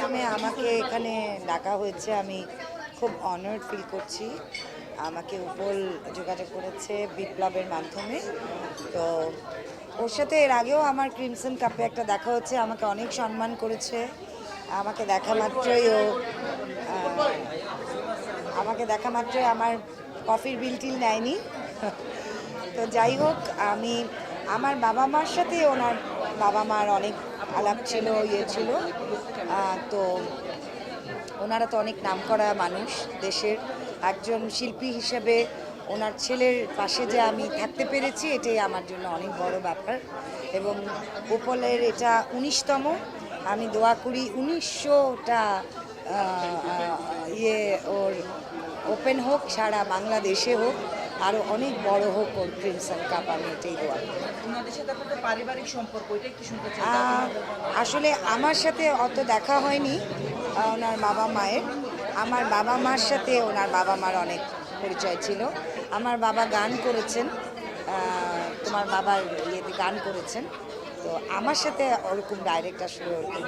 প্রথমে আমাকে এখানে ডাকা হয়েছে। আমি খুব অনার্ড ফিল করছি। আমাকে উপল যোগাযোগ করেছে বিপ্লবের মাধ্যমে। তো ওর সাথে এর আগেও আমার ক্রিমসন কাপে একটা দেখা হচ্ছে। আমাকে অনেক সম্মান করেছে। আমাকে দেখা মাত্রই ও আমাকে দেখা মাত্রই আমার কফির বিল টিল নেয়নি। তো যাই হোক, আমি আমার বাবা মার সাথে ওনার বাবা মার অনেক আলাপ ছিল ইয়ে ছিল। তো ওনারা তো অনেক নামকরা মানুষ দেশের। একজন শিল্পী হিসেবে ওনার ছেলের পাশে যে আমি থাকতে পেরেছি, এটাই আমার জন্য অনেক বড় ব্যাপার। এবং উপলের এটা উনিশতম। আমি দোয়া করি উনিশশোটা ইয়ে ওর ওপেন হোক, সারা বাংলাদেশে হোক। আরও অনেক বড় হোক ওর ক্রিমসন কাপ আমি এটাই দোয়া আপনাদের পারিবারিক সম্পর্ক আসলে আমার সাথে অত দেখা হয়নি ওনার বাবা মায়ের। আমার বাবা মার সাথে ওনার বাবা মার অনেক পরিচয় ছিল। আমার বাবা গান করেছেন তোমার বাবার ইয়েতে গান করেছেন। তো আমার সাথে ওরকম ডাইরেক্ট আসলে ওরকম।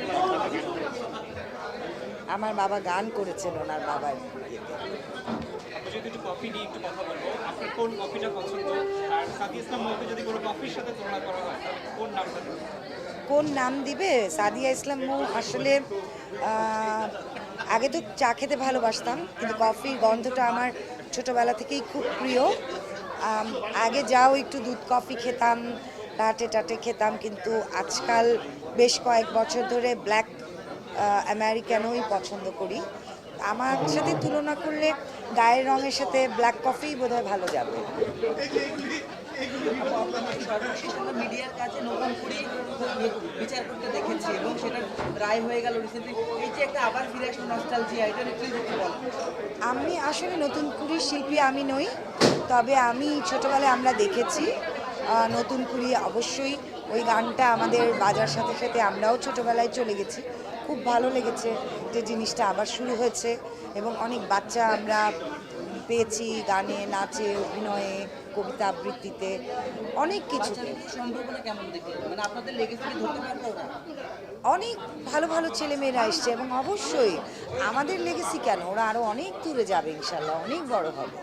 আমার বাবা গান করেছেন ওনার বাবার। যদি একটু কফি নিয়ে একটু কথা বলব আপনার কোন কফিটা পছন্দ? আর সাদি ইসলাম মৌকে যদি কোনো কফির সাথে তুলনা করা হয় কোন নামটা কোন নাম দিবে? সাদিয়া ইসলাম মৌ আসলে আগে তো চা খেতে ভালোবাসতাম কিন্তু কফির গন্ধটা আমার ছোটবেলা থেকেই খুব প্রিয়। আগে যাও একটু দুধ কফি খেতাম টাটে টাটে খেতাম কিন্তু আজকাল বেশ কয়েক বছর ধরে ব্ল্যাক আমেরিকানোই পছন্দ করি। আমার সাথে তুলনা করলে গায়ের রঙের সাথে ব্ল্যাক কফি বোধহয় ভালো যাবে। মিডিয়ার কাছে নতুন বিচার করতে দেখেছি এবং রায় হয়ে গেল এই যে একটা আবার আমি আসলে নতুন কুড়ি শিল্পী আমি নই, তবে আমি ছোটবেলায় আমরা দেখেছি নতুন কুড়ি অবশ্যই ওই গানটা আমাদের বাজার সাথে সাথে আমরাও ছোটবেলায় চলে গেছি। খুব ভালো লেগেছে যে জিনিসটা আবার শুরু হয়েছে এবং অনেক বাচ্চা আমরা পেয়েছি গানে নাচে অভিনয়ে কবিতা আবৃত্তিতে অনেক দেখলেন? মানে অনেক ভালো ভালো ছেলেমেয়েরা এসছে এবং অবশ্যই আমাদের লেগেছি কেন? ওরা আরও অনেক দূরে যাবে ইনশাল্লাহ অনেক বড় হবে।